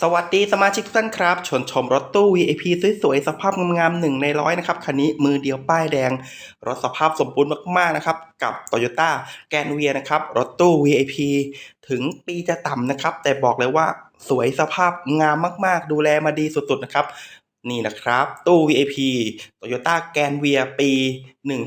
สวัสดีสมาชิกทุกท่านครับ ชวนชมรถตู้ VIP สวยๆสภาพงามๆหนึ่งในร้อยนะครับ คันนี้มือเดียวป้ายแดง รถสภาพสมบูรณ์มากๆนะครับ กับ Toyota g r a n d v i a นะครับ รถตู้ VIP ถึงปีจะต่ำนะครับ แต่บอกเลยว่าสวยสภาพงามมากๆ ดูแลมาดีสุดๆนะครับ นี่นะครับ ตู้ VIP Toyota g r a n v i a ปี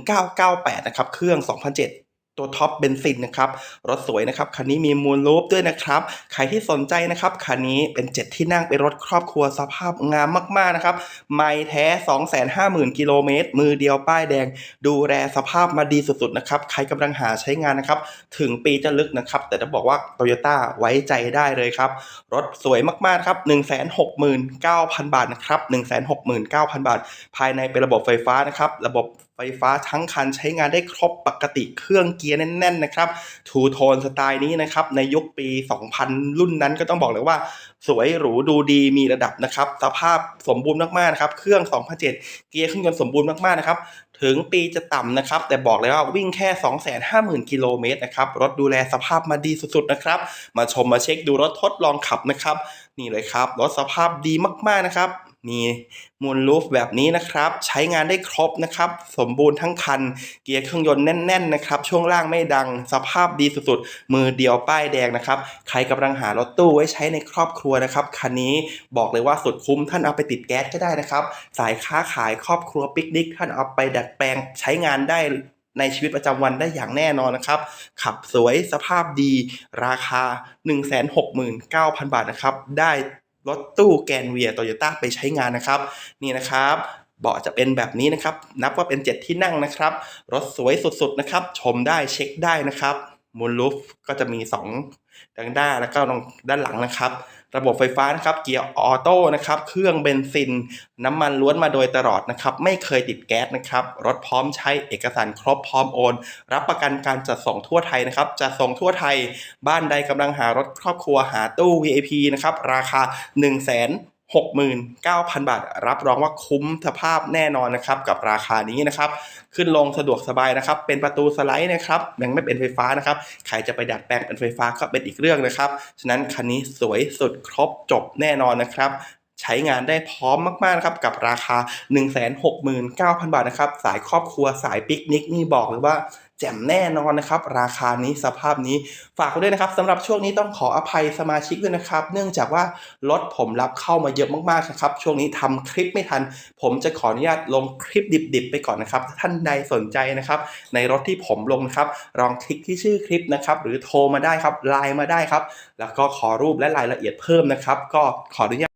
1998 นะครับ เครื่อง 2007 ตัวท็อปเบนซินนะครับ รถสวยนะครับ คันนี้มีมูลรูปด้วยนะครับ ใครที่สนใจนะครับ คันนี้เป็น 7 ที่นั่งเป็นรถครอบครัวสภาพงามมากๆนะครับ ไม่แท้ 250,000 กิโลเมตร มือเดียวป้ายแดง ดูแลสภาพมาดีสุดๆนะครับ ใครกำลังหาใช้งานนะครับ ถึงปีจะลึกนะครับ แต่จะบอกว่า Toyota ไว้ใจได้เลยครับ รถสวยมากๆครับ 169,000 บาทนะครับ 169,000 บาท ภายในเป็นระบบไฟฟ้านะครับ ระบบไฟฟ้าทั้งคันใช้งานได้ครบปกติเครื่องเกียร์แน่นๆนะครับทูโทนสไตล์นี้นะครับในยุคปี 2000 รุ่นนั้นก็ต้องบอกเลยว่า สวยหรูดูดีมีระดับนะครับสภาพสมบูรณ์มากๆนะครับเครื่อง 2007 เกียร์เครื่องยนต์สมบูรณ์มากๆนะครับ ถึงปีจะต่ำนะครับ แต่บอกเลยว่าวิ่งแค่ 250,000 กิโลเมตรนะครับ รถดูแลสภาพมาดีสุดๆนะครับ มาชมมาเช็คดูรถทดลองขับนะครับ นี่เลยครับ รถสภาพดีมากๆนะครับ มีมูลลูฟแบบนี้นะครับ ใช้งานได้ครบนะครับ สมบูรณ์ทั้งคัน เกียร์เครื่องยนต์แน่นๆนะครับ ช่วงล่างไม่ดัง สภาพดีสุดๆ มือเดียวป้ายแดงนะครับ ใครกำลังหารถตู้ไว้ใช้ในครอบครัวนะครับ คันนี้บอกเลยว่าสุดคุ้มท่านเอาไปติดแก๊สก็ได้นะครับ สายค้าขายครอบครัวปิกนิกท่านเอาไปดัดแปลงใช้งานได้ในชีวิตประจำวันได้อย่างแน่นอนนะครับ ขับสวยสภาพดี ราคา 169,000 บาทนะครับ ได้รถตู้แกนเวียโตโยต้าไปใช้งานนะครับ นี่นะครับเบาะจะเป็นแบบนี้นะครับ นับว่าเป็น 7 ที่นั่งนะครับ รถสวยสุดๆนะครับ ชมได้เช็คได้นะครับ มูลลูฟก็จะมี2ดังด้านแล้วก็ตรงด้านหลังนะครับ ระบบไฟฟ้านะครับเกียร์ออโต้นะครับ เครื่องเบนซิน น้ำมันล้วนมาโดยตลอดนะครับ ไม่เคยติดแก๊สนะครับ รถพร้อมใช้เอกสารครบพร้อมโอน รับประกันการจัดส่งทั่วไทยนะครับจัดส่งทั่วไทย บ้านใดกำลังหารถครอบครัวหาตู้ VIP นะครับ ราคา1 6 9 0 0 0 บาท รับรองว่าคุ้มสภาพแน่นอนนะครับกับราคานี้นะครับ ขึ้นลงสะดวกสบายนะครับ เป็นประตูสไลด์นะครับยังไม่เป็นไฟฟ้านะครับ ใครจะไปดัดแปลงเป็นไฟฟ้าก็เป็นอีกเรื่องนะครับ ฉะนั้นคันนี้สวยสุดครบจบแน่นอนนะครับ ใช้งานได้พร้อมมากๆนะครับกับราคา 169,000 บาทนะครับ สายครอบครัวสายปิกนิกนี่บอกเลยว่าแจ่มแน่นอนนะครับ ราคานี้สภาพนี้ฝากด้วยนะครับสำหรับช่วงนี้ต้องขออภัยสมาชิกด้วยนะครับ เนื่องจากว่ารถผมรับเข้ามาเยอะมากๆนะครับ ช่วงนี้ทำคลิปไม่ทัน ผมจะขออนุญาตลงคลิปดิบๆ ไปก่อนนะครับถ้าท่านใดสนใจนะครับ ในรถที่ผมลงนะครับลองคลิกที่ชื่อคลิปนะครับ หรือโทรมาได้ครับไลน์มาได้ครับ แล้วก็ขอรูปและรายละเอียดเพิ่มนะครับ ก็ขออนุญาต